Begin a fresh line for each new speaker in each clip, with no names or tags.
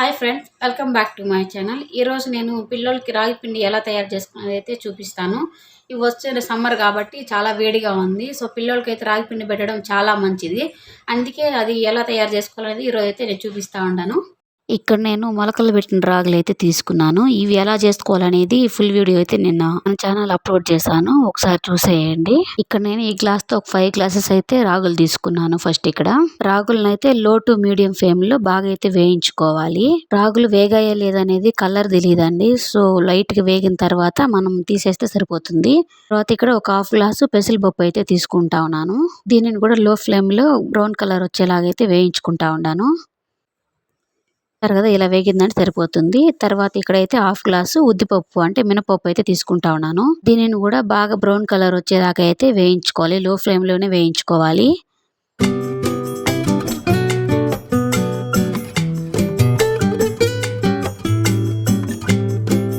Hi friends welcome back to my channel. ఈరోజు నేను పిల్లలకి రాగి పిండి ఎలా తయారు చేసుకునేది అయితే చూపిస్తాను. ఇవి వచ్చే సమ్మర్ కాబట్టి చాలా వేడిగా ఉంది. సో పిల్లలకి అయితే రాగి పిండి పెట్టడం చాలా మంచిది. అందుకే అది ఎలా తయారు చేసుకోవాలనేది ఈరోజు అయితే నేను చూపిస్తూ ఉంటాను
ఇక్కడ నేను మొలకలు పెట్టిన రాగులు అయితే తీసుకున్నాను. ఇవి ఎలా చేసుకోవాలనేది ఫుల్ వీడియో అయితే నిన్న మన ఛానల్ అప్లోడ్ చేశాను. ఒకసారి చూసేయండి. ఇక్కడ నేను ఈ గ్లాస్తో ఒక ఫైవ్ గ్లాసెస్ అయితే రాగులు తీసుకున్నాను ఫస్ట్ ఇక్కడ. రాగులను అయితే లో టు మీడియం ఫ్లేమ్లో బాగా అయితే వేయించుకోవాలి. రాగులు వేగాయా లేదనేది కలర్ తెలియదండి సో లైట్గా వేగిన తర్వాత మనం తీసేస్తే సరిపోతుంది. తర్వాత ఇక్కడ ఒక హాఫ్ గ్లాసు పెసరపప్పు అయితే తీసుకుంటా ఉన్నాను. దీనిని కూడా లో ఫ్లేమ్లో బ్రౌన్ కలర్ వచ్చేలాగైతే వేయించుకుంటా ఉన్నాను. చూస్తారు కదా ఇలా వేగిందంటే సరిపోతుంది. తర్వాత ఇక్కడైతే హాఫ్ గ్లాసు ఉద్దిపప్పు అంటే మినపప్పు అయితే తీసుకుంటా ఉన్నాను. దీనిని కూడా బాగా బ్రౌన్ కలర్ వచ్చేదాకా అయితే వేయించుకోవాలి. లో ఫ్లేమ్లోనే వేయించుకోవాలి.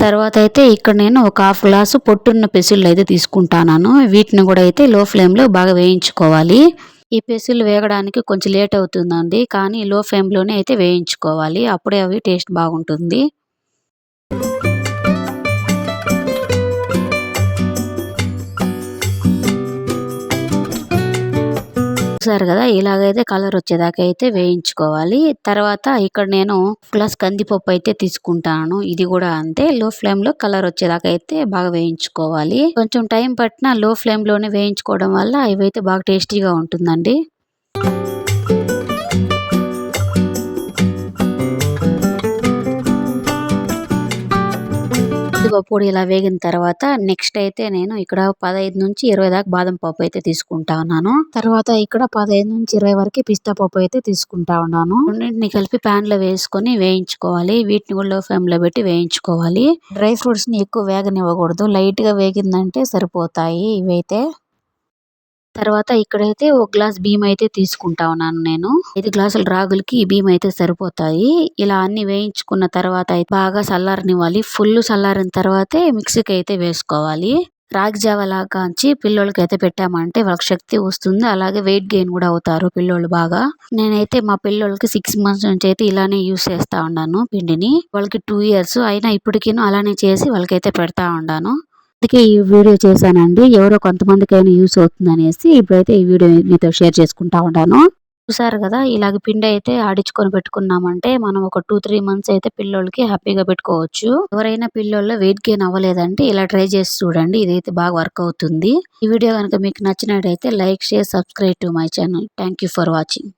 తర్వాత అయితే ఇక్కడ నేను ఒక హాఫ్ గ్లాసు పొట్టున్న పెసుళ్ళు అయితే తీసుకుంటాను వీటిని కూడా అయితే లో ఫ్లేమ్లో బాగా వేయించుకోవాలి. ఈ పెసులు వేగడానికి కొంచెం లేట్ అవుతుందండి కానీ లో ఫ్లేమ్లోనే అయితే వేయించుకోవాలి. అప్పుడే అవి టేస్ట్ బాగుంటుంది. చూసారు కదా ఇలాగైతే కలర్ వచ్చేదాకా అయితే వేయించుకోవాలి. తర్వాత ఇక్కడ నేను ప్లస్ కందిపప్పు అయితే తీసుకుంటాను. ఇది కూడా అంతే లో ఫ్లేమ్లో కలర్ వచ్చేదాకా అయితే బాగా వేయించుకోవాలి. కొంచెం టైం పట్టిన లో ఫ్లేమ్లోనే వేయించుకోవడం వల్ల ఇవైతే బాగా టేస్టీగా ఉంటుందండి. పొడి ఇలా వేగిన తర్వాత నెక్స్ట్ అయితే నేను ఇక్కడ పదహైదు నుంచి ఇరవై దాకా బాదం పప్పు అయితే తీసుకుంటా ఉన్నాను. తర్వాత ఇక్కడ పదహైదు నుంచి ఇరవై వరకు పిస్తా పప్పు అయితే తీసుకుంటా ఉన్నాను. రెండింటిని కలిపి ప్యాన్లో వేసుకొని వేయించుకోవాలి. వీటిని కూడా లో ఫ్లేమ్లో పెట్టి వేయించుకోవాలి. డ్రై ఫ్రూట్స్ని ఎక్కువ వేగనివ్వకూడదు. లైట్గా వేగిందంటే సరిపోతాయి ఇవైతే. తర్వాత ఇక్కడైతే ఒక గ్లాస్ బియ్యం అయితే తీసుకుంటా ఉన్నాను నేను. ఐదు గ్లాసుల రాగులకి ఈ బియ్యం అయితే సరిపోతాయి. ఇలా అన్ని వేయించుకున్న తర్వాత బాగా చల్లారనివ్వాలి. ఫుల్ చల్లారిన తర్వాతే మిక్సీకి అయితే వేసుకోవాలి. రాగి జావ లాగాంచి పిల్లోళ్ళకి అయితే పెట్టామంటే వాళ్ళకి శక్తి వస్తుంది. అలాగే వెయిట్ గెయిన్ కూడా అవుతారు పిల్లోళ్ళు బాగా. నేనైతే మా పిల్లోళ్ళకి సిక్స్ మంత్స్ నుంచి అయితే ఇలానే యూస్ చేస్తా ఉన్నాను పిండిని. వాళ్ళకి టూ ఇయర్స్ అయినా ఇప్పటికీ అలానే చేసి వాళ్ళకైతే పెడతా ఉన్నాను. అందుకే ఈ వీడియో చేశానండి. ఎవరో కొంతమందికైనా యూస్ అవుతుంది అనేసి ఇప్పుడైతే ఈ వీడియో మీతో షేర్ చేసుకుంటా ఉన్నాను చూసారు కదా ఇలాగ పిండి అయితే ఆడించుకొని పెట్టుకున్నామంటే మనం ఒక టూ త్రీ మంత్స్ అయితే పిల్లోళ్ళకి హ్యాపీగా పెట్టుకోవచ్చు. ఎవరైనా పిల్లోళ్ళు వెయిట్ గెయిన్ అవ్వలేదంటే ఇలా ట్రై చేసి చూడండి ఇదైతే బాగా వర్క్ అవుతుంది. ఈ వీడియో కనుక మీకు నచ్చినట్టయితే like share subscribe to my channel. Thank for watching.